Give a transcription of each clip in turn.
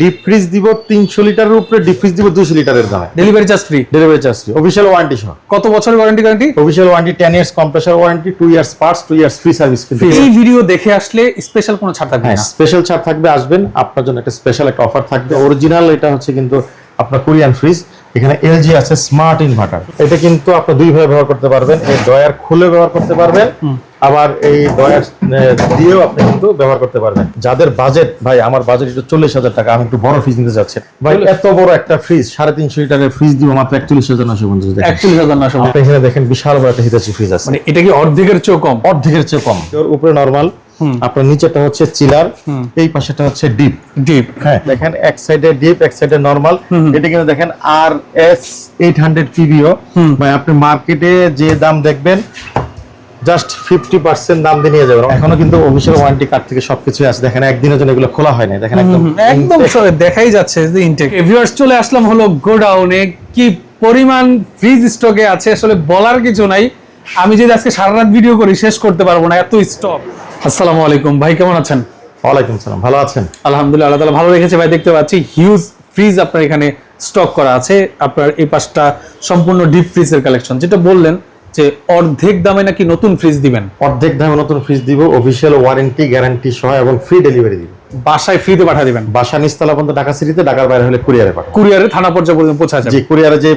Deep fridge দিব তিনশো লিটারের উপরে ডিপ ফ্রিজ দিব দুশো লিটারের দামে। Delivery charge free delivery charge free official warranty সহ। কত বছরের warranty guarantee official warranty ten years compressor warranty two years parts two years free service এই ভিডিও দেখে আসলে স্পেশাল কোনো ছাড় থাকবে হ্যাঁ না। স্পেশাল ছাড় থাকবে আসবেন। আপনার জন্য একটা স্পেশাল একটা অফার থাকবে। অরিজিনাল এটা হচ্ছে কিন্তু আপনার কোরিয়ান ফ্রিজ এখানে এলজি আছে স্মার্ট ইনভার্টার এটা কিন্তু আপনি দুই ভাবে ব্যবহার করতে পারবেন। এই ডয়ার খুলে ব্যবহার করতে পারবেন। আবার এই ডয়ার দিয়েও আপনি কিন্তু ব্যবহার করতে পারবেন। যাদের বাজেট ভাই আমার বাজেট একটু চল্লিশ হাজার টাকা আমি একটু বড় ফ্রিজ নিতে চাচ্ছি ভাই এত বড় একটা ফ্রিজ সাড়ে তিনশো লিটারের ফ্রিজ দিব মাত্র একচল্লিশ হাজার নশো পঞ্চাশ একচল্লিশ হাজার নশো আপনি এখানে দেখেন বিশাল বড় একটা হিতাচি ফ্রিজ আছে। মানে এটা কি অর্ধেকের চেয়েও কম? অর্ধেকের চেয়ে কম। ওর উপরে নর্মাল আপনার নিচেটা হচ্ছে চিলার এই পাশেটা হচ্ছে ডিপ ডিপ হ্যাঁ দেখেন এক সাইডে ডিপ এক সাইডে নরমাল এটা কিন্তু দেখেন R S eight hundred PBO ভাই আপনি মার্কেটে যে দাম দেখবেন জাস্ট ফিফটি পার্সেন্ট দাম দিয়ে নিয়ে যাবেন। এখনও কিন্তু অফিসিয়াল ওয়ারেন্টি কার্ড থেকে সবকিছু আছে। দেখেন একদিনের জন্য এগুলো খোলা হয় না দেখেন একদম একদম দেখাই যাচ্ছে যে ইনটেক ভিউয়ার্স চলে আসলাম হলো গোডাউনে। কি পরিমাণ ফ্রিজ স্টকে আছে আসলে বলার কিছু নাই। আমি যদি আজকে সারা রাত ভিডিও করি শেষ করতে পারব না। এত স্টক আসসালামু আলাইকুম। ভাই কেমন আছেন? ওয়ালাইকুম সালাম। ভালো আছেন? আলহামদুলিল্লাহ আল্লাহ তাআলা ভালো রেখেছে। ভাই দেখতে পাচ্ছি হিউজ ফ্রিজ আপনার এখানে স্টক করা আছে। আপনার এই পাশটা সম্পূর্ণ ডিপ ফ্রিজের কালেকশন যেটা বললেন যে অর্ধেক দামে নাকি নতুন ফ্রিজ দিবেন? অর্ধেক দামে নতুন ফ্রিজ দিব অফিসিয়াল ওয়ারেন্টি গ্যারান্টি সহ এবং ফ্রি ডেলিভারি দিব। বাসায় ফ্রিতে পাঠিয়ে দিবেন? বাসা নিস্তলা পর্যন্ত ঢাকা সিটিতে ঢাকার বাইরে হলে কুরিয়ারে পাঠাবো কুরিয়ারে থানা পর্যায়ে পর্যন্ত পৌঁছা যাবে। কুরিয়ারে যে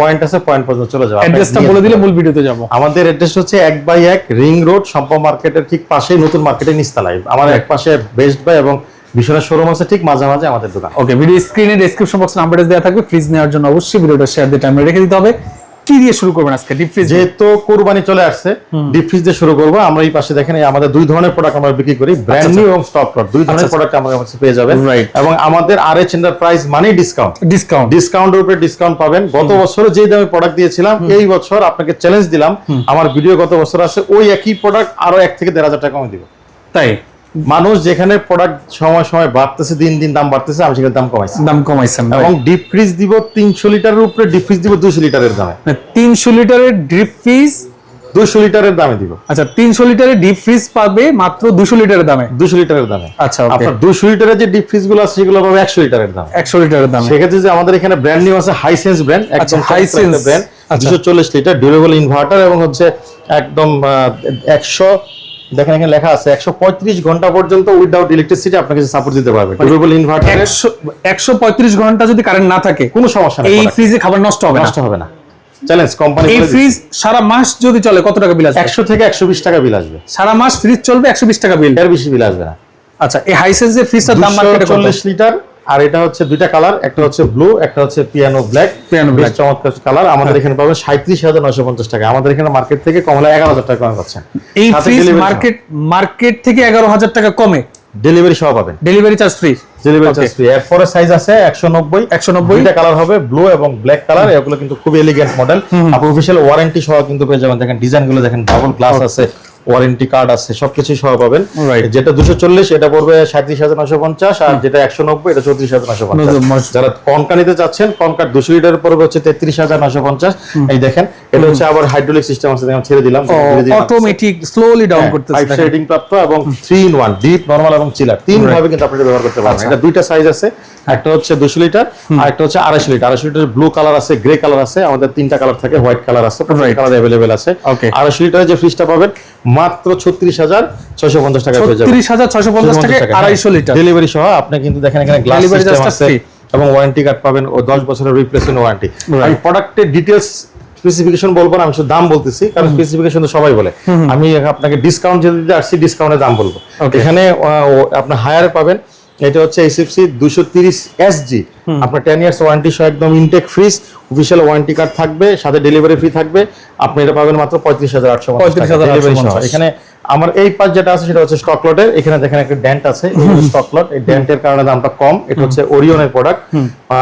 পয়েন্ট আছে পয়েন্ট পর্যন্ত চলে যাবে। অ্যাড্রেসটা বলে দিলে মূল ভিডিওতে যাব। আমাদের অ্যাড্রেস হচ্ছে এক বাই এক রিং রোড সম্পা মার্কেটের ঠিক পাশেই নতুন মার্কেটে নিস্তালাই আমার এক পাশে বেস্ট বাই এবং বিশ্বনাথ শোরুম আছে ঠিক মাঝামাঝি আমাদের দোকান। ওকে ভিডিও স্ক্রিনে ডেসক্রিপশন বক্সে নাম্বার দেওয়া থাকবে। ফ্রিজ নেওয়ার জন্য অবশ্যই ভিডিওটা শেয়ার দিয়ে টাইমে রেখে দিতে হবে। কি দিয়ে শুরু করবেন আজকে? ডিপ ফ্রিজ যেহেতু কোরবানি চলে আসছে ডিপ ফ্রিজ দিয়ে শুরু করব। আমরা এই পাশে দেখেন আমাদের দুই ধরনের প্রোডাক্ট আমরা বিক্রি করি ব্র্যান্ড নিউ এবং স্টক লট দুই ধরনের আচ্ছা। প্রোডাক্ট আমাদের কাছে পেয়ে যাবেন. এবং আমাদের আর এইচ এন্টারপ্রাইজ মানেই ডিসকাউন্ট ডিসকাউন্ট ডিসকাউন্টের উপরে ডিসকাউন্ট পাবেন। গত বছর যে দামে প্রোডাক্ট দিয়েছিলাম এই বছর আপনাকে চ্যালেঞ্জ দিলাম আমার ভিডিও গত বছর আছে ওই একই প্রোডাক্ট আরও এক থেকে দেড় হাজার টাকা কমে দিব। তাই? মানুষ যেখানে প্রোডাক্ট সময় সময় বাড়তেছে দিন দিন দাম বাড়তেছে আমি সেখানে দাম কমাইছি। দাম কমাইছেন এবং ডিপ ফ্রিজ দিব তিনশো লিটারের উপরে ডিপ ফ্রিজ দিব দুশো লিটারের দামে। তিনশো লিটারের ডিপ ফ্রিজ দুশো লিটারের দামে দিব। আচ্ছা তিনশো লিটারের ডিপ ফ্রিজ পাবে মাত্র দুশো লিটারের দামে। দুশো লিটারের দামে। আচ্ছা আপনার দুশো লিটারের যে ডিপ ফ্রিজগুলো আছে সেগুলো পাবে একশো লিটারের দাম। একশো লিটারের দামে। সেক্ষেত্রে যে আমাদের এখানে ব্র্যান্ড নিউ আছে হাইসেন্স ব্র্যান্ড একদম Hisense। ব্র্যান্ড। দুশো চল্লিশ লিটার ডিউরেবল ইনভার্টার এবং হচ্ছে একদম একশো দেখেন এখানে লেখা আছে একশো পঁয়ত্রিশ ঘণ্টা পর্যন্ত উইদাউট ইলেকট্রিসিটি আপনাকে সাপোর্ট দিতে পারবে। ডিউরেবল ইনভার্টার একশো একশো পঁয়ত্রিশ ঘণ্টা যদি কারেন্ট না থাকে কোনো সমস্যা নেই এই ফ্রিজে খাবার নষ্ট হবে নষ্ট হবে না। চ্যালেঞ্জ কোম্পানি এই ফ্রিজ সারা মাস যদি চলে কত টাকা বিল আসবে? একশো থেকে একশো বিশ টাকা বিল আসবে। সারা মাস ফ্রিজ চলবে একশো বিশ টাকা বিল এর বেশি বিল আসবে না। আচ্ছা এই হাইসেন্সের ফ্রিজটার দাম মার্কেটে কত? চল্লিশ লিটার আর এটা হচ্ছে দুইটা কালার একটা হচ্ছে ব্লু একটা হচ্ছে পিয়ানো ব্ল্যাক বেশ black। চমৎকার কালার। আমাদের এখানে পাবেন সাঁত্রিশ হাজার নয়শো পঞ্চাশ টাকা। আমাদের এখানে মার্কেট থেকে কমলা এগারো হাজার টাকা কমে পাচ্ছেন। এই মার্কেট মার্কেট থেকে এগারো হাজার টাকা কমে? ডেলিভারি সহ পাবেন। Delivery charge free delivery charge free এরপরে সাইজ আছে একশো নব্বই। 190 দুইটা কালার হবে ব্লু এবং ব্ল্যাক কালার। এগুলো কিন্তু খুব এলিগেন্ট মডেল আপনি অফিসিয়াল ওয়ারেন্টি সহ কিন্তু পেয়ে যাবেন। দেখেন ডিজাইনগুলো দেখেন ডাবল গ্লাস আছে। ওয়ারেন্টি কার্ড আছে সবকিছু সহ পাবেন. যেটা দুশো চল্লিশ এটা পড়বে সাঁত্রিশ হাজার নশো পঞ্চাশ আর যেটা একশো নব্বই এটা চৌত্রিশ হাজার নশো পঞ্চাশ। যারা কনকা নিতে চাচ্ছেন কনকার দুশো লিটার পড়বে হচ্ছে তেত্রিশ হাজার নশো পঞ্চাশ। এই দেখেন এটা হচ্ছে আবার হাইড্রোলিক সিস্টেম আছে দেখেন ছেড়ে দিলাম অটোমেটিক স্লোলি ডাউন ফাইভ করতেছে শেডিং প্রাপ্ত এবং three in one deep normal এবং চিলার তিন ভাবে কিন্তু আপনি ব্যবহার করতে পারবেন। এটা দুইটা সাইজ আছে একটা হচ্ছে দুশো লিটার আর একটা হচ্ছে আড়াইশো লিটার। আড়াইশো লিটার ব্লু কালার আছে গ্রে কালার আছে আমাদের তিনটা কালার থাকে হোয়াইট কালার আছে কালার অ্যাভেলেবেল আছে. আড়াইশো লিটারের যে ফ্রিজটা পাবেন মাত্র ছত্রিশ হাজার ছয়শো পঞ্চাশ টাকা ছত্রিশ হাজার ছয়শো পঞ্চাশ টাকা আড়াইশো লিটার। ডেলিভারি সহ আপনি কিন্তু দেখেন এখানে গ্লাস সিস্টেম আছে এবং ওয়ারেন্টি কার্ড পাবেন ও 10 বছরের রিপ্লেসমেন্ট ওয়ারেন্টি আমি প্রোডাক্টের ডিটেইলস স্পেসিফিকেশন বলব না আমি শুধু দাম বলতেছি কারণ স্পেসিফিকেশন তো সবাই বলে। আমি আপনাকে ডিসকাউন্ট যদি আসছি ডিসকাউন্টের দাম বলব। এখানে আপনার হায়ার পাবেন এটা হচ্ছে এইচএফসি দুশো তিরিশ এসজি আপনার টেন ইয়ার্স ওয়ারেন্টি সহ একদম intact fridge official warranty card থাকবে সাথে ডেলিভারি ফ্রি থাকবে। আপনি এটা পাবেন মাত্র পঁয়ত্রিশ হাজার আটশো 35,850 ডেলিভারি সহ। এখানে আমার এই পাশ যেটা আছে সেটা হচ্ছে স্টক লটের এখানে দেখেন একটা ডেন্ট আছে স্টক লট এই ডেন্টের কারণে দামটা কম। এটা হচ্ছে ওরিয়নের প্রোডাক্ট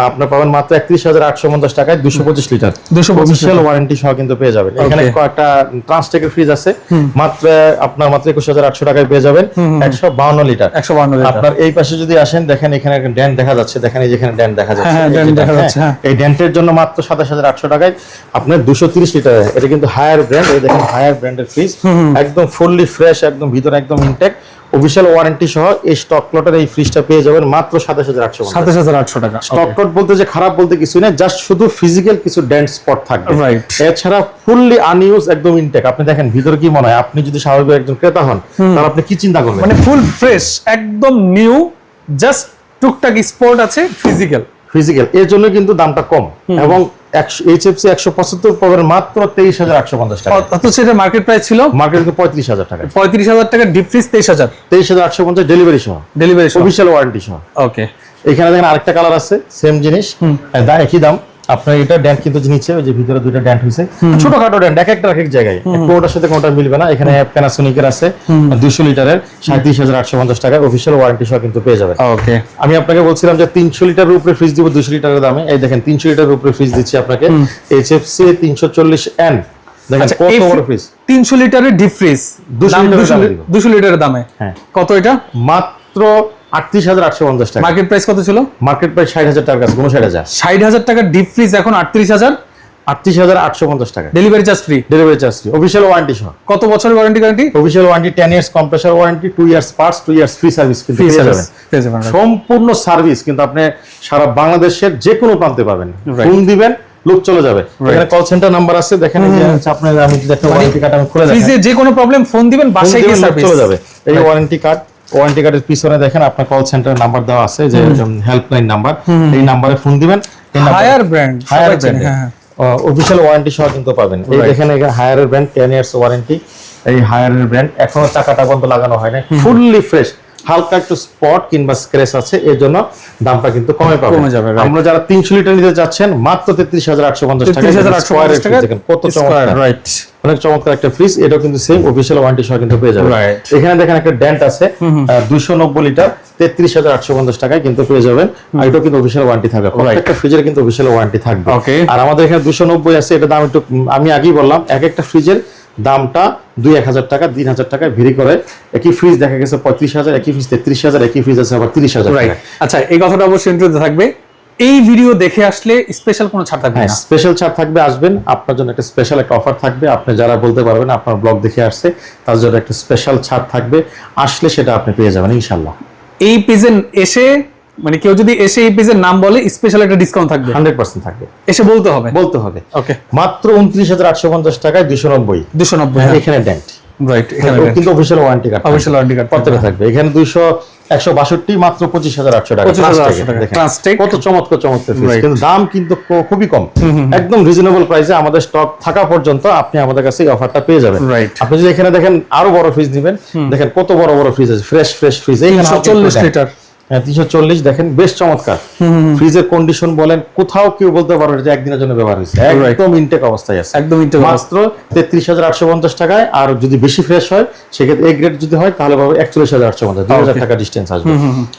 আপনার পাবেন মাত্র একত্রিশ হাজার আটশো পঞ্চাশ টাকায় দুশো পঁচিশ লিটার 225 অফিসিয়াল ওয়ারেন্টি সহ কিন্তু পেয়ে যাবেন। এখানে কয়েকটা ট্রান্সটেকের ফ্রিজ আছে। মাত্র আপনার মাত্র একুশ হাজার আটশো টাকায় পেয়ে যাবেন। একশো বাউন্ন লিটার একশো বান্ন লিটার আপনার এই পাশে যদি আসেন দেখেন এখানে একটা ড্যান্ট দেখা যাচ্ছে। দেখেন এই যেখানে ড্যান্ট দেখা যাচ্ছে। হ্যাঁ, হ্যাঁ। এই ড্যান্টের জন্য মাত্র সাতাশ হাজার আটশো টাকায় আপনার দুশো তিরিশ লিটার এটা কিন্তু হায়ার ব্র্যান্ড এই দেখেন হায়ার ব্র্যান্ডের ফ্রিজ একদম ফুললি ফ্রেশ একদম ভিতরে একদম ইনটেক অফিসিয়াল ওয়ারেন্টি সহ এই স্টক লটের এই ফ্রিজটা পেয়ে যাবেন মাত্র সাতাশ হাজার আটশো সাতাশ হাজার আটশো টাকা স্টক লট বলতে যে খারাপ বলতে কিছু না জাস্ট শুধু ফিজিক্যাল কিছু ডেন্ট স্পট থাকবে। এছাড়া ফুললি আনইউজ একদম ইনটেক আপনি দেখেন ভিতরে কি মনে হয়? আপনি যদি স্বাভাবিক একজন ক্রেতা হন তাহলে আপনি কি চিন্তা করবেন? মানে ফুল ফ্রেশ একদম নিউ জাস্ট টুকটাক স্পট আছে ফিজিক্যাল ফিজিক্যাল এর জন্য কিন্তু দামটা কম এবং এইচএফসি একশো পঁচাত্তর পাবেন মাত্র তেইশ হাজার একশো পঞ্চাশ টাকা। অথচ এটা মার্কেট প্রাইস ছিল? মার্কেট পঁয়ত্রিশ হাজার টাকা। পঁয়ত্রিশ হাজার টাকা তেইশ হাজার। তেইশ হাজার একশো পঞ্চাশ ডেলিভারি সহ। ডেলিভারি অফিসিয়াল ওয়ারেন্টি সহ। ওকে এখানে দেখেন আরেকটা কালার আছে সেম জিনিস। একই দাম। আপনার এটা ড্যান্ট কিন্তু নিচে ওই যে ভিতরে দুইটা ড্যান্ট হয়েছে ছোটখাটো ড্যান্ট এক একটা এক এক জায়গায়। কোনটার সাথে কোনটা মিলবে না। এখানে প্যানাসোনিকের আছে দুইশো লিটারের সাঁত্রিশ হাজার আটশো পঞ্চাশ টাকা অফিসিয়াল ওয়ারেন্টি সহ কিন্তু পেয়ে যাবেন। ওকে। আমি আপনাকে বলছিলাম যে তিনশো লিটারের উপরে ফ্রিজ দিব দুশো লিটারের দামে। এই দেখেন তিনশো লিটারের উপরে ফ্রিজ দিচ্ছি আপনাকে। এইচএফসি তিনশো চল্লিশ এন দেখেন আচ্ছা, কত বড় ফ্রিজ তিনশো লিটারের ডিপ ফ্রিজ 200 লিটারের দামে দুশো লিটারের দামে। হ্যাঁ। কত এটা? মাত্র আটত্রিশ হাজার আটশো পঞ্চাশ টাকা। মার্কেট প্রাইস কত ছিল? মার্কেট প্রাইস ষাট হাজার টাকার কাছে উনষাট হাজার। ষাট হাজার টাকার ডিপ ফ্রিজ এখন আটত্রিশ হাজার? আটত্রিশ হাজার আটশো পঞ্চাশ টাকা। Delivery charge free delivery charge official warranty সহ। কত বছরের warranty guarantee official warranty ten years compressor warranty two years parts two years free service free যাবেন। সম্পূর্ণ সার্ভিস কিন্তু আপনি সারা বাংলাদেশের যে কোনো প্রান্তে পাবেন। ফোন দিবেন লোক চলে যাবে। এখানে কল সেন্টার নাম্বার আছে দেখেন আপনার আমি যদি একটা ওয়ারেন্টি কার্ড আমি খুলে যে কোনো প্রবলেম ফোন দিবেন বাসায় গিয়ে সার্ভিস চলে যাবে। এই ওয়ারেন্টি কার্ড ওয়ারেন্টি কার্ডের পিছনে দেখেন আপনার কল সেন্টার নাম্বার দেওয়া আছে যে হেল্পলাইন নাম্বার এই নাম্বারে ফোন দিবেন হায়ার ব্র্যান্ড হায়ার ব্র্যান্ড হ্যাঁ অফিসিয়াল ওয়ারেন্টি সহ কিন্তু পাবেন। এই দেখেন এখানে হায়ারের ব্র্যান্ড টেন ইয়ার্স ওয়ারেন্টি এই হায়ারের ব্র্যান্ড এখনও টাকাটা বন্ধ লাগানো হয় না ফুললি ফ্রেশ হালকা একটু স্পট কিংবা স্ক্র্যাচ আছে এর জন্য দামটা কিন্তু কমে পাবে। কমে যাবে, আমরা যারা তিনশো লিটার নিতে যাচ্ছেন মাত্র তেত্রিশ হাজার আটশো পঞ্চাশ টাকা তেত্রিশ হাজার আটশো পঞ্চাশ টাকা কত চমৎকার। রাইট অনেক চমৎকার একটা ফ্রিজ এটাও কিন্তু সেম অফিসিয়াল ওয়ারেন্টি সহ কিন্তু পেয়ে যাবে. এখানে দেখেন একটা ডেন্ট আছে দুইশো নব্বই লিটার তেত্রিশ হাজার আটশো পঞ্চাশ টাকায় কিন্তু পেয়ে যাবেন। আর এটাও কিন্তু অফিসিয়াল ওয়ারেন্টি থাকবে প্রত্যেকটা ফ্রিজের কিন্তু অফিসিয়াল ওয়ারেন্টি থাকবে. আর আমাদের এখানে দুশো নব্বই আছে এটা দাম একটু আমি আগেই বললাম এক একটা ফ্রিজের দামটা দুই এক হাজার টাকা তিন হাজার টাকা ভেরি করে। একই ফ্রিজ দেখা গেছে পঁয়ত্রিশ হাজার একই ফ্রিজ তেত্রিশ হাজার একই ফ্রিজ আছে আবার তিরিশ হাজার আচ্ছা এই কথাটা অবশ্যই ইন্টারভিউতে থাকবে। এই ভিডিও দেখে আসলে স্পেশাল কোনো ছাড় থাকবে হ্যাঁ স্পেশাল ছাড় থাকবে আসবেন। আপনার জন্য একটা স্পেশাল একটা অফার থাকবে। আপনি যারা বলতে পারবেন আপনার ব্লগ দেখে আসছে তার জন্য একটা স্পেশাল ছাড় থাকবে। আসলে সেটা আপনি পেয়ে যাবেন ইনশাল্লাহ এই পেজে এসে মানে কেউ যদি এসে এই পেজের নাম বলে স্পেশাল একটা ডিসকাউন্ট থাকবে। হান্ড্রেড পার্সেন্ট থাকবে। এসে বলতে হবে? বলতে হবে। ওকে মাত্র উনত্রিশ হাজার আটশো পঞ্চাশ টাকায় দুশো নব্বই। দুশো নব্বই এখানে ডেন্ট রাইট কিন্তু official warranty card official warranty card প্রত্যেকটা থাকবে। এখানে দুইশো একশো বাষট্টি মাত্র পঁচিশ হাজার আটশো টাকা। 25,800 Plus tag এ, টাকা। দেখেন। Plus tag। কত চমৎকার চমৎকার কিন্তু দাম কিন্তু খুবই কম। একদম রিজনেবল প্রাইসে আমাদের স্টক থাকা পর্যন্ত আপনি আমাদের কাছে এই অফারটা পেয়ে যাবেন. আপনি যদি এখানে দেখেন আরও বড় ফ্রিজ নেবেন দেখেন কত বড় বড় ফ্রিজ আছে। ফ্রেশ ফ্রেশ ফ্রিজ তিনশো চল্লিশ লিটার হ্যাঁ তিনশো চল্লিশ দেখেন বেশ চমৎকার। ফ্রিজের কন্ডিশন বলেন কোথাও কেউ বলতে পারবে যে একদিনের জন্য ব্যবহার হয়েছে। একদম ইনটেক অবস্থায় আছে। একদম ইন্টার মাত্র তেত্রিশ হাজার আটশো পঞ্চাশ টাকায় আর যদি বেশি ফ্রেশ হয় সেক্ষেত্রে এ গ্রেড যদি হয় তাহলে পাবে একচল্লিশ হাজার আটশো পঞ্চাশ দুই হাজার টাকা ডিস্টেন্স আসবে।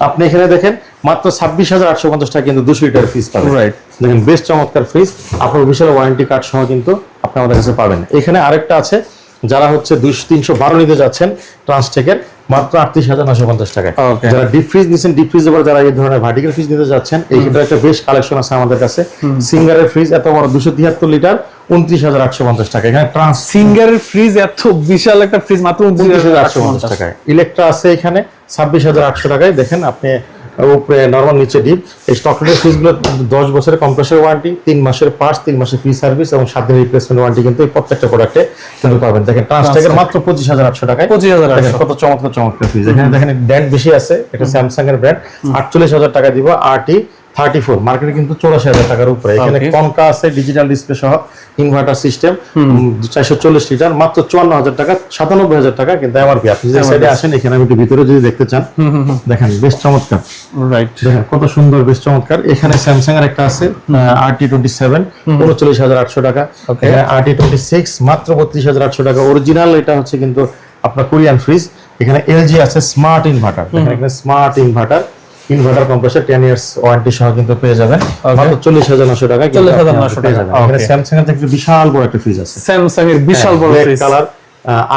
আপনি এখানে দেখেন মাত্র ছাব্বিশ হাজার আটশো পঞ্চাশ টাকা কিন্তু দুশো লিটার ফ্রিজ পাবেন। Right. দেখেন বেশ চমৎকার ফ্রিজ আপনার বিশাল ওয়ারেন্টি কার্ড সহ কিন্তু আপনি আমাদের কাছে পাবেন। এখানে আরেকটা আছে যারা হচ্ছে দুশো তিনশো বারো নিতে যাচ্ছেন ট্রান্সটেকের মাত্র আটত্রিশ হাজার নশো পঞ্চাশ টাকা যারা ডিপ ফ্রিজ নিচ্ছেন ডিপ ফ্রিজ এবার যারা এই ধরনের ভার্টিক্যাল ফ্রিজ নিতে যাচ্ছেন এই ক্ষেত্রে একটা বেশ কালেকশন আছে আমাদের কাছে। সিঙ্গারের ফ্রিজ এত বড় দুশো তিয়াত্তর লিটার উনত্রিশ হাজার আটশো পঞ্চাশ টাকা। এখানে ট্রান্স সিঙ্গারের ফ্রিজ এত বিশাল একটা ফ্রিজ মাত্র উনত্রিশ হাজার আটশো পঞ্চাশ। টাকায় ইলেকট্রা আছে এখানে ছাব্বিশ হাজার আটশো টাকায়। দেখেন আপনি উপরে নর্মাল নিচে ডিপ এই স্টকের ফ্রিজগুলো দশ বছরের কম্প্রেসার ওয়ারেন্টি তিন মাসের পার্টস তিন মাসের ফ্রি সার্ভিস এবং সাত দিনের রিপ্লেসমেন্ট ওয়ারেন্টি কিন্তু এই প্রত্যেকটা প্রোডাক্টে কিন্তু পাবেন। দেখেন ট্রান্সটেকের মাত্র পঁচিশ হাজার আটশো টাকায়। পঁচিশ হাজার কত চমৎকার চমৎকার ফ্রিজ এখানে দেখেন ব্র্যান্ড বেশি আছে এটা স্যামসাং এর ব্র্যান্ড আটচল্লিশ হাজার টাকা দিব আরটি থার্টি ফোর মার্কেটে কিন্তু চৌরাশি হাজার টাকার উপরে। এখানে কনকা আছে ডিজিটাল ডিসপ্লে সহ ইনভার্টার সিস্টেম চারশো চল্লিশ লিটার মাত্র চুয়ান্ন হাজার টাকা সাতানব্বই হাজার টাকা কিন্তু এমআরপি। আপনি যদি সাইডে আসেন এখানে আমি একটু ভিতরে যদি দেখতে চান দেখেন বেশ চমৎকার। রাইট দেখেন কত সুন্দর বেশ চমৎকার। এখানে স্যামসাং এর একটা আছে আর টি টোয়েন্টি সেভেন উনচল্লিশ হাজার আটশো টাকা। আর টি টোয়েন্টি সিক্স মাত্র বত্রিশ হাজার আটশো টাকা। অরিজিনাল এটা হচ্ছে কিন্তু আপনার কোরিয়ান ফ্রিজ এখানে এলজি আছে স্মার্ট ইনভার্টার এখানে smart inverter inverter compressor 10 years warranty সহ কিন্তু পেয়ে যাবেন। মাত্র চল্লিশ হাজার নশো টাকা কিন্তু 40,900 আপনি পেয়ে যাবেন। টাকা। এখানে স্যামসাং এর থেকে বিশাল বড় একটা ফ্রিজ আছে। স্যামসাং এর বিশাল বড় fridge colour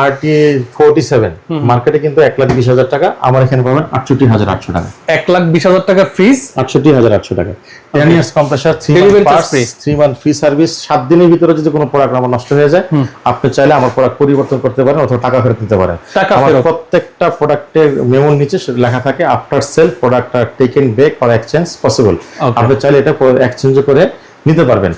R T forty seven মার্কেটে কিন্তু এক লাখ বিশ হাজার টাকা আমার এখানে পাবেন আটষট্টি হাজার আটশো টাকা। এক লাখ বিশ হাজার টাকা ফ্রিজ আটষট্টি হাজার আটশো টাকা। Ten years compressor three. Three month free service সাত দিনের ভিতরে যদি কোনো প্রোডাক্ট আমার নষ্ট হয়ে যায় আপনি চাইলে আমার প্রোডাক্ট পরিবর্তন করতে পারেন অথবা টাকা ফেরত দিতে পারেন। আমার প্রত্যেকটা প্রোডাক্টের মেমোর নিচে লেখা থাকে after sale product taken back or exchange possible. আপনি চাইলে এটা এক্সচেঞ্জ করে নিতে পারবেন।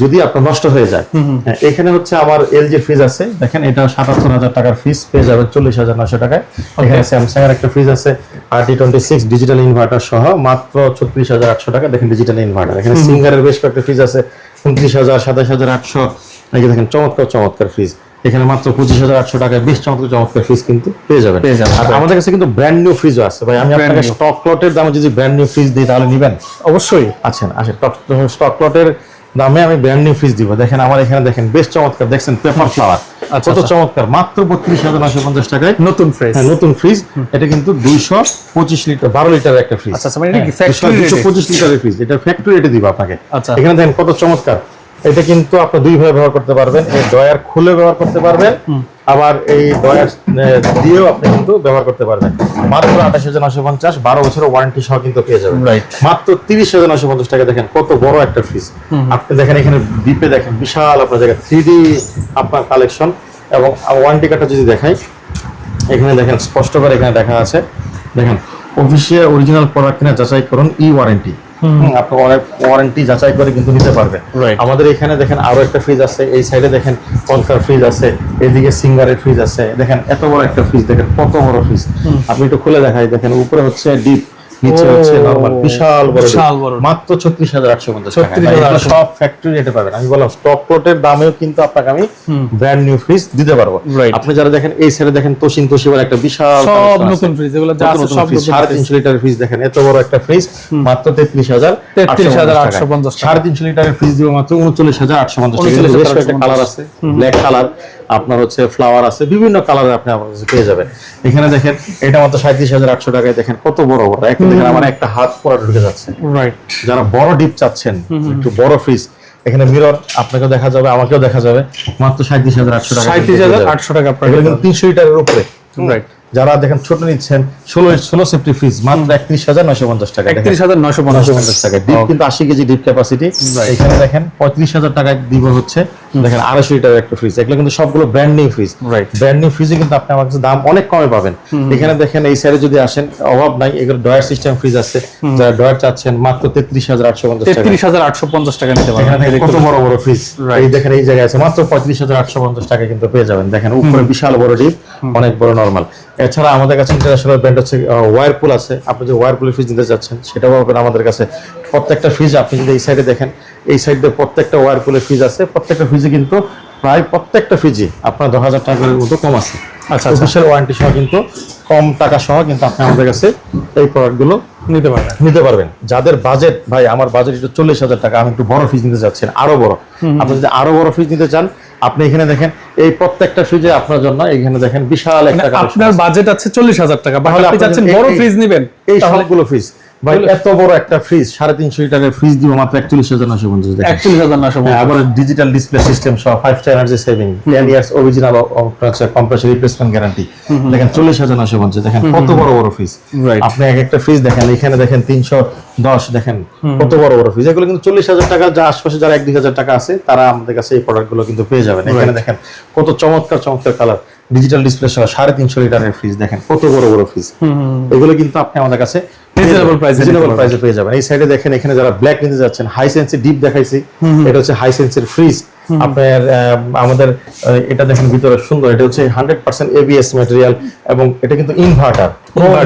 যদি আপনার নষ্ট হয়ে যায়। হ্যাঁ, এখানে হচ্ছে আমার এলজি ফ্রিজ আছে দেখেন এটা সাতাত্তর হাজার টাকার ফ্রিজ পেয়ে যাবেন চল্লিশ হাজার নশো টাকায়। এখানে স্যামসাং এর একটা ফ্রিজ আছে R T twenty six digital inverter সহ মাত্র ছত্রিশ হাজার আটশো টাকা দেখেন ডিজিটাল ইনভার্টার এখানে সিঙ্গারের বেশ কয়েকটা ফ্রিজ আছে উনত্রিশ হাজার সাতাশ হাজার আটশো এই দেখেন চমৎকার চমৎকার ফ্রিজ এখানে মাত্র পঁচিশ হাজার আটশো টাকায় বেশ চমৎকার চমৎকার ফ্রিজ কিন্তু পেয়ে যাবেন। আর আমাদের কাছে কিন্তু ব্র্যান্ড নিউ ফ্রিজও আছে ভাই। আমি আপনাকে। স্টক লটের দামে যদি ব্র্যান্ড নিউ ফ্রিজ দিই তাহলে নিবেন? অবশ্যই। আছেন আসেন স্টক লটের দামে আমি ব্র্যান্ড নিউ ফ্রিজ দিব। দেখেন আমার এখানে দেখেন বেশ চমৎকার দেখছেন পেপার ফ্লাওয়ার আচ্ছা, কত আচ্ছা। চমৎকার মাত্র বত্রিশ হাজার নশো পঞ্চাশ টাকায় নতুন ফ্রিজ হ্যাঁ নতুন ফ্রিজ এটা কিন্তু দুইশো পঁচিশ লিটার বারো লিটার একটা ফ্রিজ আচ্ছা, মানে factory দুশো পঁচিশ লিটারের ফ্রিজ এটা ফ্যাক্টরি রেটে দিব আপনাকে। আচ্ছা। এখানে দেখেন কত চমৎকার এটা কিন্তু আপনি দুই ভাবে ব্যবহার করতে পারবেন এই ডয়ার খুলে ব্যবহার করতে পারবেন আবার এই ডয়ার দিয়েও আপনি কিন্তু ব্যবহার করতে পারবেন। মাত্র আঠাশ হাজার নশো পঞ্চাশ বারো বছরের ওয়ারেন্টি সহ কিন্তু পেয়ে যাবেন. মাত্র তিরিশ হাজার নশো পঞ্চাশ টাকা দেখেন কত বড় একটা ফ্রিজ আপনি দেখেন এখানে ডিপে দেখেন বিশাল আপনার জায়গা থ্রি ডি আপনার কালেকশন এবং ওয়ারেন্টি কার্ডটা যদি দেখাই এখানে দেখেন স্পষ্ট করে এখানে দেখা আছে। দেখেন অফিসিয়াল অরিজিনাল প্রোডাক্ট কিনা যাচাই করুন ই ওয়ারেন্টি আপনি অনেক ওয়ারেন্টি যাচাই করে কিন্তু নিতে পারবেন. আমাদের এখানে দেখেন আরও একটা ফ্রিজ আছে এই সাইডে দেখেন কলকার ফ্রিজ আছে এদিকে সিঙ্গারের ফ্রিজ আছে দেখেন এত বড় একটা ফ্রিজ দেখেন কত বড় ফ্রিজ আপনি একটু খুলে দেখাই দেখেন উপরে হচ্ছে ডিপ নিচে হচ্ছে নরমাল বিশাল বড় বিশাল বড়। মাত্র ছত্রিশ হাজার আটশো পঞ্চাশ টাকা। সব ফ্যাক্টরি রেটে পাবেন আমি বললাম স্টক প্লটের দামেও কিন্তু আপনাকে আমি ব্র্যান্ড নিউ ফ্রিজ দিতে পারব। আপনি যারা দেখেন এই সাইডে দেখেন তোশিন তোশিবার একটা বিশাল সব নতুন ফ্রিজ এগুলো যা আছে সব তিনশো লিটারের ফ্রিজ দেখেন এত বড় একটা ফ্রিজ মাত্র তেত্রিশ হাজার 33,850 টাকা। সাড়ে তিনশো লিটারের ফ্রিজ দিব মাত্র উনচল্লিশ হাজার আটশো পঞ্চাশ টাকা। 39,850 বেশ কয়েকটা কালার আছে। ব্ল্যাক কালার আপনার হচ্ছে ফ্লাওয়ার আছে বিভিন্ন কালারে আপনি আমার কাছে পেয়ে যাবেন। এখানে দেখেন এটা মাত্র সাঁত্রিশ হাজার আটশো টাকায় দেখেন কত বড় বড়। একটা দেখেন আমার একটা হাত পরা ঢুকে যাচ্ছে। রাইট যারা বড় ডিপ চাচ্ছেন একটু বড় ফ্রিজ এখানে মিরর আপনাকেও দেখা যাবে আমাকেও দেখা যাবে মাত্র সাঁত্রিশ হাজার আটশো টাকা। সাঁত্রিশ হাজার আটশো টাকা তিনশো লিটারের উপরে। Right. যারা দেখেন ছোট নিচ্ছেন ষোলো ষোলো সেফটি ফ্রিজ মাত্র একত্রিশ হাজার নশো পঞ্চাশ টাকা। একত্রিশ হাজার নশো পঞ্চাশ পঞ্চাশ টাকা। ডিপ কিন্তু আশি কেজি ডিপ ক্যাপাসিটি এখানে দেখেন পঁয়ত্রিশ হাজার টাকা দিব হচ্ছে। দেখেন আড়াইশো লিটার একটা ফ্রিজ এগুলো কিন্তু সবগুলো brand new fridge. Brand new ফ্রিজে কিন্তু আপনি আমার কাছে দাম অনেক কমে পাবেন। এখানে দেখেন এই সাইডে যদি আসেন অভাব নাই এগুলো ডয়ার সিস্টেম ফ্রিজ আছে। যারা ডয়ার চাচ্ছেন মাত্র তেত্রিশ হাজার আটশো পঞ্চাশ তেত্রিশ হাজার আটশো পঞ্চাশ টাকা নিতে পারবেন। কত বড় বড় ফ্রিজ এই দেখেন এই জায়গায় আছে মাত্র পঁয়ত্রিশ হাজার আটশো পঞ্চাশ টাকা কিন্তু পেয়ে যাবেন। দেখেন উপরে বিশাল বড় ডিপ অনেক বড় নরমাল এছাড়া আমাদের কাছে ইন্টারন্যাশনাল ব্র্যান্ড হচ্ছে ওয়ারপুল আছে। আপনি যে ওয়ারপুলের ফ্রিজ নিতে চাচ্ছেন সেটাও পাবেন আমাদের কাছে। প্রত্যেকটা ফ্রিজ আপনি যদি এই সাইডে দেখেন এই সাইডে প্রত্যেকটা ওয়ারপুলের ফ্রিজ আছে। প্রত্যেকটা ফ্রিজে কিন্তু প্রায় প্রত্যেকটা ফ্রিজে আপনার দশ হাজার টাকার মতো কম আছে। আচ্ছা, আচ্ছা। অফিসিয়াল ওয়ারেন্টি সহ কিন্তু কম টাকা সহ কিন্তু আপনি আমাদের কাছে এই প্রোডাক্টগুলো নিতে পারবেন। নিতে পারবেন। যাদের বাজেট ভাই আমার বাজেট একটু চল্লিশ হাজার টাকা আমি একটু বড় ফ্রিজ নিতে চাচ্ছেন আরও বড়। আপনি যদি আরও বড় ফ্রিজ নিতে চান আপনি এখানে দেখেন এই প্রত্যেকটা ফ্রিজে আপনার জন্য এখানে দেখেন বিশাল একটা আপনার বাজেট আছে চল্লিশ হাজার টাকা তাহলে আপনি চাচ্ছেন বড় ফ্রিজ নিবেন এই সবগুলো ফ্রিজ ভাই এত বড় একটা ফ্রিজ সাড়ে তিনশো লিটারের ফ্রিজ দিব মাত্র একচল্লিশ হাজার নশো পঞ্চাশ একচল্লিশ হাজার নশো আবার ডিজিটাল ডিসপ্লে সিস্টেম সহ five star energy saving ten years original compressor replacement guarantee দেখেন চল্লিশ হাজার নশো পঞ্চাশ দেখেন কত বড় বড় ফ্রিজ আপনি এক একটা ফ্রিজ দেখেন এখানে দেখেন তিনশো দশ দেখেন কত বড় বড় ফ্রিজ এগুলো কিন্তু চল্লিশ হাজার টাকা যা আশপাশে যারা এক দুই হাজার টাকা আছে তারা আমাদের কাছে এই প্রোডাক্টগুলো কিন্তু পেয়ে যাবেন। এখানে দেখেন কত চমৎকার চমৎকার কালার ডিজিটাল ডিসপ্লে সহ সাড়ে তিনশো লিটারের ফ্রিজ দেখেন কত বড় বড় ফ্রিজ এগুলো কিন্তু আপনি আমাদের কাছে এ নিতে রিজনেবল প্রাইসে পেয়ে যাবেন। এই সাইডে দেখেন এখানে যারা ব্ল্যাক নিতে যাচ্ছেন হাই সেন্সের ডিপ দেখাইছি এটা হচ্ছে হাই সেন্সের ফ্রিজ আপনার আমাদের এটা দেখেন ভিতরে সুন্দর এটা হচ্ছে হান্ড্রেড পার্সেন্ট এবিএস ম্যাটেরিয়াল এবং এটা কিন্তু ইনভার্টার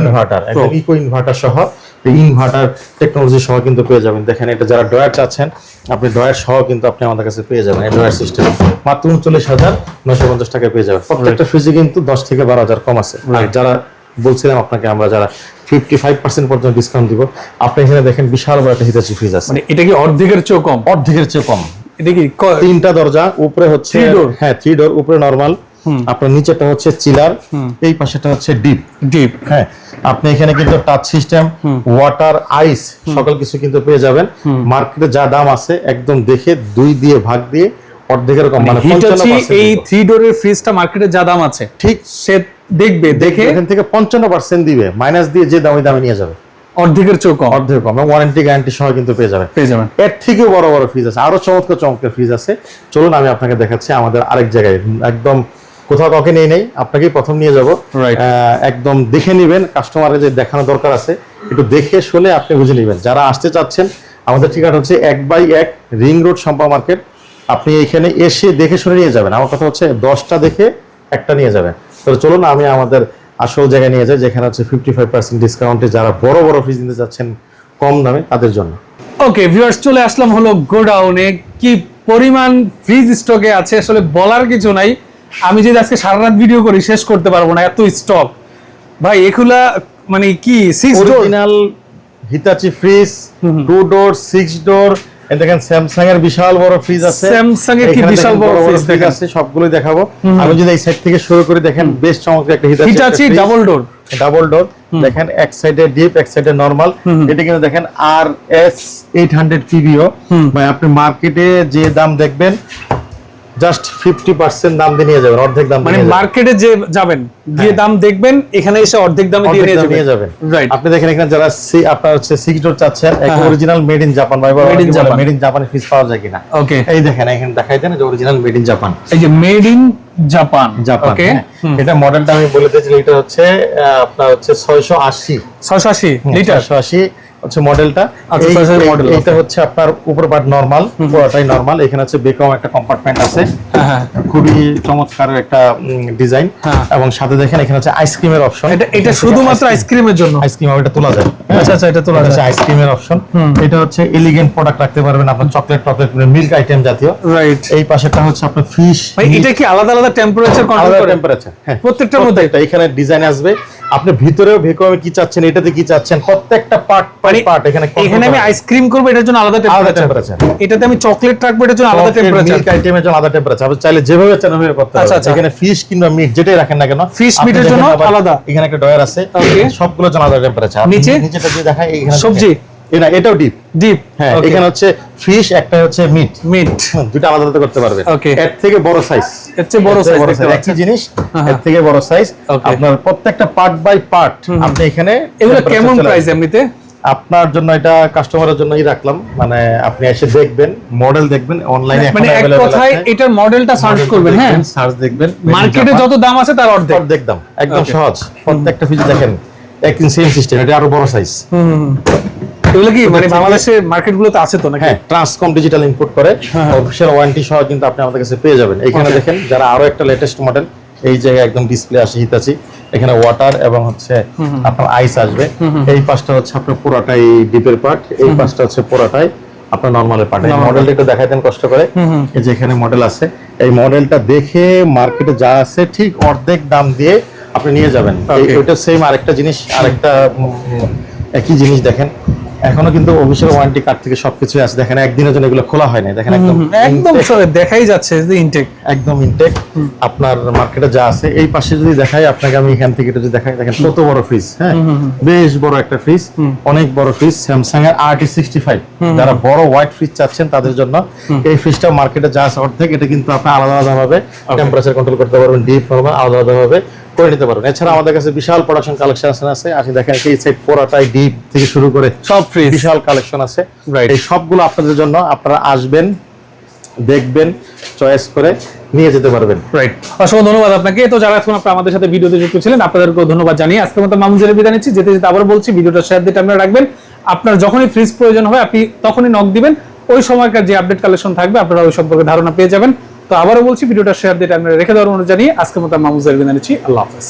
ইনভার্টার একদম ইকো ইনভার্টার সহ। ইনভার্টার টেকনোলজি সহ কিন্তু পেয়ে যাবেন। দেখেন এটা যারা ডয়ার চাচ্ছেন আপনি ডয়ার সহ কিন্তু আপনি আমাদের কাছে পেয়ে যাবেন এই ডয়ার সিস্টেম মাত্র উনচল্লিশ হাজার নশো পঞ্চাশ টাকা পেয়ে যাবেন। প্রত্যেকটা ফ্রিজে কিন্তু দশ থেকে বারো হাজার কম আছে। আর যারা বলছিলাম আপনাকে আমরা যারা ফিফটি ফাইভ পার্সেন্ট পর্যন্ত ডিসকাউন্ট দিব আপনি এখানে দেখেন বিশাল বড় একটা হিতাচি ফ্রিজ আছে। মানে এটা কি অর্ধেকের চেয়েও কম? অর্ধেকের চেয়ে কম। এটা কি ক- তিনটা দরজা উপরে হচ্ছে হ্যাঁ থ্রি ডোর উপরে নরমাল আপনার নিচেটা হচ্ছে চিলার এই পাশেটা হচ্ছে ডিপ। ডিপ। হ্যাঁ আপনি এখানে কিন্তু টাচ সিস্টেম ওয়াটার আইস সকল কিছু কিন্তু পেয়ে যাবেন। মার্কেটে যা দাম আছে একদম দেখে দুই দিয়ে ভাগ দিয়ে অর্ধেকের কম মানে হিটাচি এই থ্রি ডোরের ফ্রিজটা মার্কেটে যা দাম আছে ঠিক। সে দেখবে দেখে এখান থেকে পঞ্চান্ন পার্সেন্ট দিবে। মাইনাস দিয়ে যে দামি দামে নিয়ে যাবে। অর্ধেকের চোখ কম। অর্ধেক কম ওয়ারেন্টি গ্যারান্টি সহ কিন্তু পেয়ে যাবে পেয়ে যাবেন। এর থেকেও বড় বড় ফ্রিজ আছে আরও চমৎকার চমৎকার ফ্রিজ আছে। চলুন আমি আপনাকে দেখাচ্ছি আমাদের আরেক জায়গায় একদম কোথাও কাউকে নেই নেই আপনাকেই প্রথম নিয়ে যাব। একদম দেখে নেবেন কাস্টমারের যে দেখানো দরকার আছে একটু দেখে শুনে আপনি বুঝে নেবেন। যারা আসতে চাচ্ছেন আমাদের ঠিকানা হচ্ছে এক বাই এক রিং রোড সম্পা মার্কেট। আপনি এখানে এসে দেখে শুনে নিয়ে যাবেন। আমার কথা হচ্ছে দশটা দেখে একটা নিয়ে যাবেন। তাহলে চলুন আমি আমাদের আসল জায়গায় নিয়ে যাই যেখানে হচ্ছে ফিফটি ফাইভ পার্সেন্ট ডিসকাউন্টে যারা বড় বড় ফ্রিজ নিতে চাচ্ছেন কম দামে তাদের জন্য। ওকে ভিউয়ার্স চলে আসলাম হলো গোডাউনে। কি পরিমাণ ফ্রিজ স্টকে আছে আসলে বলার কিছু নাই। আমি যদি আজকে সারা রাত ভিডিও করি শেষ করতে পারব না এত স্টক ভাই এগুলা মানে কি six original Hitachi fridge two door six door দেখেন স্যামসাং এর বিশাল বড় ফ্রিজ আছে। Samsung এর কি বিশাল বড় ফ্রিজ দেখেন। আছে সবগুলোই দেখাবো। আমি যদি এই সাইড থেকে শুরু করি দেখেন বেশ চমৎকার একটা Hitachi double door double door দেখেন এক সাইডে ডিপ এক সাইডে নরমাল এটা কিন্তু দেখেন R S eight hundred PBO ভাই আপনি মার্কেটে যে দাম দেখবেন জাস্ট ফিফটি পার্সেন্ট দাম দিয়ে নিয়ে যাবেন অর্ধেক দাম মানে মার্কেটে যে যাবেন দিয়ে দাম দেখবেন এখানে এসে অর্ধেক দামে দিয়ে নিয়ে যাবেন। রাইট আপনি দেখেন এখানে যারা সি- আপনার হচ্ছে চাচ্ছেন এক হ্যাঁ। অরিজিনাল মেড ইন জাপান ভাই. মেড ইন জাপানি ফিস পাওয়া যায় কিনা। ওকে এই দেখেন এখানে দেখাই দেন যে অরিজিনাল মেড ইন জাপান এই যে made in Japan Japan okay হ্যাঁ। এটা মডেলটা আমি বলে দিয়েছি এটা হচ্ছে আপনার হচ্ছে ছয়শো আশি। ছয়শো আশি লিটার ছয়শো আশি। হচ্ছে মডেলটা। আচ্ছা, এই- 680 এই- model, এইটা হচ্ছে আপনার উপর পার্ট নরমাল পুরোটাই নরমাল এখানে হচ্ছে বেকম একটা কম্পার্টমেন্ট আছে। হ্যাঁ হ্যাঁ। খুবই চমৎকার একটা ডিজাইন হ্যাঁ। এবং সাথে দেখেন এখানে হচ্ছে আইসক্রিমের অপশন এটা এটা শুধুমাত্র আইসক্রিমের জন্য? আইসক্রিম এটা তোলা যায়। আচ্ছা আচ্ছা এটা তোলা যায়। আইসক্রিমের অপশন এটা হচ্ছে এলিগেন্ট প্রোডাক্ট রাখতে পারবেন আপনার চকলেট টকলেট মিল্ক আইটেম জাতীয়। রাইট এই পাশেটা হচ্ছে আপনার ফিশ এটা কি আলাদা আলাদা টেম্পারেচার কন্ট্রোল করে? টেম্পারেচার হ্যাঁ। প্রত্যেকটার মধ্যে? প্রত্যেকটা এখানে ডিজাইন আসবে। আপনি ভিতরেও ভেকুয়ামে কি চাচ্ছেন এটাতে কি চাচ্ছেন প্রত্যেকটা পার্ট মানে পার্ট এখানে এখানে আমি আইসক্রিম করব এটার জন্য আলাদা টেম্পারেচার। এটাতে আমি চকলেট রাখব এটার জন্য আলাদা টেম্পারেচার মিল্ক আইটেমের জন্য আলাদা টেম্পারেচার আপনি চাইলে যেভাবে চান ওভাবে করতে পারেন আচ্ছা। এখানে ফিশ কিংবা মিট যেটাই রাখেন না কেন ফিশ দেখেন জন্য আলাদা। এখানে একটা ডয়ার আছে ওকে সবগুলোর জন্য আলাদা টেম্পারেচার নিচে? নিচেটা দিয়ে দেখাই এখানে সবজি? এটা এটাও ডিপ ডিপ হ্যাঁ এখানে হচ্ছে ফিশ একটা হচ্ছে মিট মিট দুটো আলাদা আলাদা করতে পারবেন. এর থেকে বড় সাইজ এর চেয়ে বড় সাইজ একই জিনিস এর থেকে বড় সাইজ আপনার প্রত্যেকটা পার্ট বাই পার্ট আপনি এখানে এগুলো কেমন প্রাইস এমনিতে? আপনার জন্য এটা কাস্টমারের জন্যই রাখলাম। মানে আপনি এসে দেখবেন মডেল দেখবেন অনলাইনে মানে এক কথায় এটার মডেলটা সার্চ করবেন হ্যাঁ। সার্চ দেখবেন। মার্কেটে যত দাম আছে তার অর্ধেক। অর্ধেক দাম। একদম সহজ। প্রত্যেকটা ফিচ দেখেন একদিন সেম সিস্টেম এটা আরও বড় সাইজ এগুলো কি মানে বাংলাদেশের মার্কেট গুলোতে আছে তো নাকি? হ্যাঁ ট্রান্সকম ডিজিটাল ইনপুট করে অফিসিয়াল ওয়ারেন্টি সহ কিন্তু আপনি আমাদের কাছে পেয়ে যাবেন। এখানে দেখেন যারা আরও একটা লেটেস্ট মডেল এই জায়গায় একদম ডিসপ্লে আসে হিতাচি এখানে ওয়াটার এবং হচ্ছে আপনার আইস আসবে। এই পাশটা হচ্ছে আপনার পুরাটাই ডিপের পার্ট এই পাশটা হচ্ছে পুরাটাই আপনার নর্মালের পার্ট এই মডেলটা একটু দেখাই দেন কষ্ট করে। এই যে এখানে মডেল আছে। এই মডেলটা দেখে মার্কেটে যা আছে ঠিক অর্ধেক দাম দিয়ে আপনি নিয়ে যাবেন। ওইটা সেম আরেকটা জিনিস আরেকটা একই জিনিস দেখেন। এখনও কিন্তু অফিসিয়াল ওয়ারেন্টি কার্ড থেকে সবকিছু আছে। দেখেন একদিনের জন্য এগুলো খোলা হয় না দেখেন একদম একদম দেখাই যাচ্ছে যে ইনটেক একদম ইনটেক আপনার মার্কেটে যা আছে এই পাশে যদি দেখাই আপনাকে আমি এখান থেকে যদি দেখাই দেখেন কত বড় ফ্রিজ হ্যাঁ? বেশ বড় একটা ফ্রিজ অনেক বড় ফ্রিজ স্যামসাং এর আর টি সিক্সটি ফাইভ যারা বড় হোয়াইট ফ্রিজ চাচ্ছেন তাদের জন্য এই ফ্রিজটা মার্কেটে যা আছে অর্ধেক এটা কিন্তু আপনি আলাদা আলাদা ভাবে টেম্পারেচার কন্ট্রোল করতে পারবেন ডিপ নরমাল আলাদা আলাদা ভাবে করে নিতে পারবেন। এছাড়া আমাদের কাছে বিশাল প্রোডাকশন কালেকশন আছে আসি দেখেন এই সাইড পোড়াটাই ডিপ থেকে শুরু করে সব ফ্রিজ বিশাল কালেকশন আছে। Right. এই সবগুলো আপনাদের জন্য আপনারা আসবেন দেখবেন চয়েস করে নিয়ে যেতে পারবেন। রাইট অসংখ্য ধন্যবাদ আপনাকে। তো যারা এখন আপনারা আমাদের সাথে ভিডিওতে যুক্ত ছিলেন আপনাদেরকেও ধন্যবাদ জানিয়ে আজকের মতো মামুজের বিদায় নিচ্ছি। যেতে যেতে আবার বলছি ভিডিওটা শেয়ার দিতে আপনারা রাখবেন। আপনার যখনই ফ্রিজ প্রয়োজন হবে আপনি তখনই নক দিবেন। ওই সময়কার যে আপডেট কালেকশন থাকবে আপনারা ওই সম্পর্কে ধারণা পেয়ে যাবেন। তো আবারও বলছি, ভিডিওটা শেয়ার দিয়ে আপনারা রেখে দেওয়ার অনুযায়ী আজকের মতো মামুজার বিদায় নিচ্ছি। আল্লাহ হাফেজ।